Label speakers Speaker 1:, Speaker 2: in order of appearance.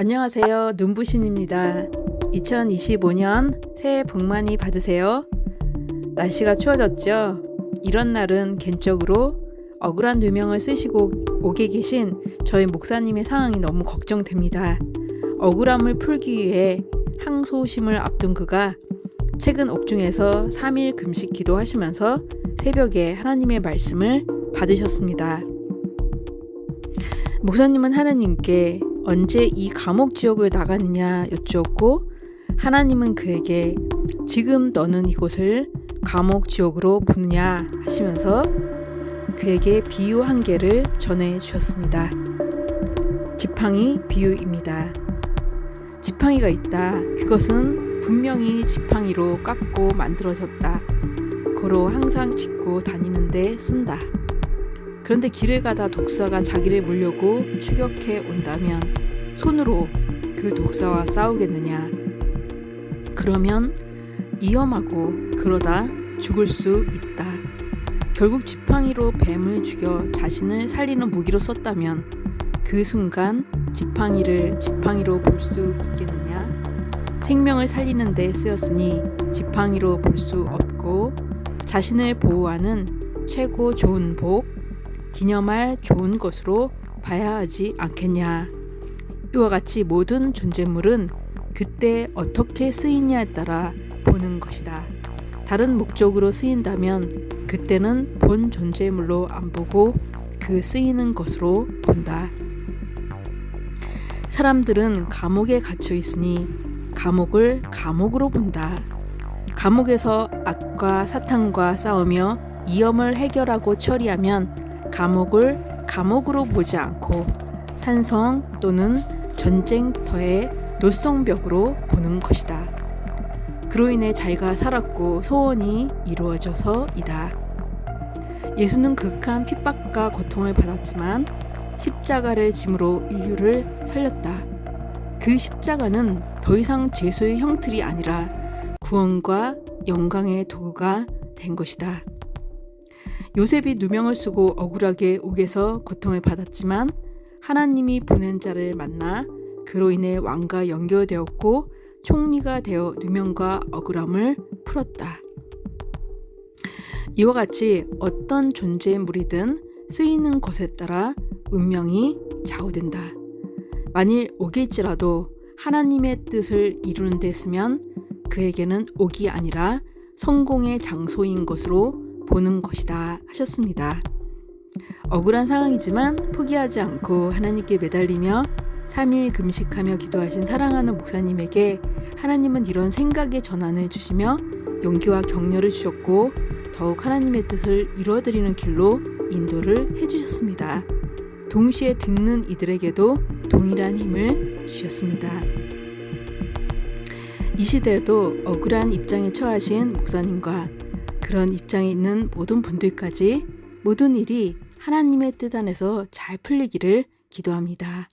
Speaker 1: 안녕하세요. 눈부신입니다. 2025년 새해 복 많이 받으세요. 날씨가 추워졌죠? 이런 날은 개인적으로 억울한 누명을 쓰시고 오게 계신 저희 목사님의 상황이 너무 걱정됩니다. 억울함을 풀기 위해 항소심을 앞둔 그가 최근 옥중에서 3일 금식 기도하시면서 새벽에 하나님의 말씀을 받으셨습니다. 목사님은 하나님께 언제 이 감옥 지옥을 나가느냐 여쭈었고 하나님은 그에게 지금 너는 이곳을 감옥 지옥으로 보느냐 하시면서 그에게 비유 한 개를 전해 주셨습니다. 지팡이 비유입니다. 지팡이가 있다. 그것은 분명히 지팡이로 깎고 만들어졌다. 고로 항상 짚고 다니는데 쓴다. 그런데 길을 가다 독사가 자기를 물려고 추격해 온다면 손으로 그 독사와 싸우겠느냐? 그러면 위험하고 그러다 죽을 수 있다. 결국 지팡이로 뱀을 죽여 자신을 살리는 무기로 썼다면 그 순간 지팡이를 지팡이로 볼 수 있겠느냐? 생명을 살리는 데 쓰였으니 지팡이로 볼 수 없고 자신을 보호하는 최고 좋은 복, 기념할 좋은 것으로 봐야 하지 않겠냐. 이와 같이 모든 존재물은 그때 어떻게 쓰이냐에 따라 보는 것이다. 다른 목적으로 쓰인다면 그때는 본 존재물로 안 보고 그 쓰이는 것으로 본다. 사람들은 감옥에 갇혀 있으니 감옥을 감옥으로 본다. 감옥에서 악과 사탄과 싸우며 이염을 해결하고 처리하면 감옥을 감옥으로 보지 않고 산성 또는 전쟁터의 노성벽으로 보는 것이다. 그로 인해 자기가 살았고 소원이 이루어져서이다. 예수는 극한 핍박과 고통을 받았지만 십자가를 짐으로 인류를 살렸다. 그 십자가는 더 이상 죄수의 형틀이 아니라 구원과 영광의 도구가 된 것이다. 요셉이 누명을 쓰고 억울하게 옥에서 고통을 받았지만 하나님이 보낸 자를 만나 그로 인해 왕과 연결되었고 총리가 되어 누명과 억울함을 풀었다. 이와 같이 어떤 존재의 물이든 쓰이는 것에 따라 운명이 좌우된다. 만일 옥일지라도 하나님의 뜻을 이루는 데 쓰면 그에게는 옥이 아니라 성공의 장소인 것으로 보는 것이다 하셨습니다. 억울한 상황이지만 포기하지 않고 하나님께 매달리며 3일 금식하며 기도하신 사랑하는 목사님에게 하나님은 이런 생각의 전환을 주시며 용기와 격려를 주셨고 더욱 하나님의 뜻을 이루어드리는 길로 인도를 해주셨습니다. 동시에 듣는 이들에게도 동일한 힘을 주셨습니다. 이 시대에도 억울한 입장에 처하신 목사님과 그런 입장에 있는 모든 분들까지 모든 일이 하나님의 뜻 안에서 잘 풀리기를 기도합니다.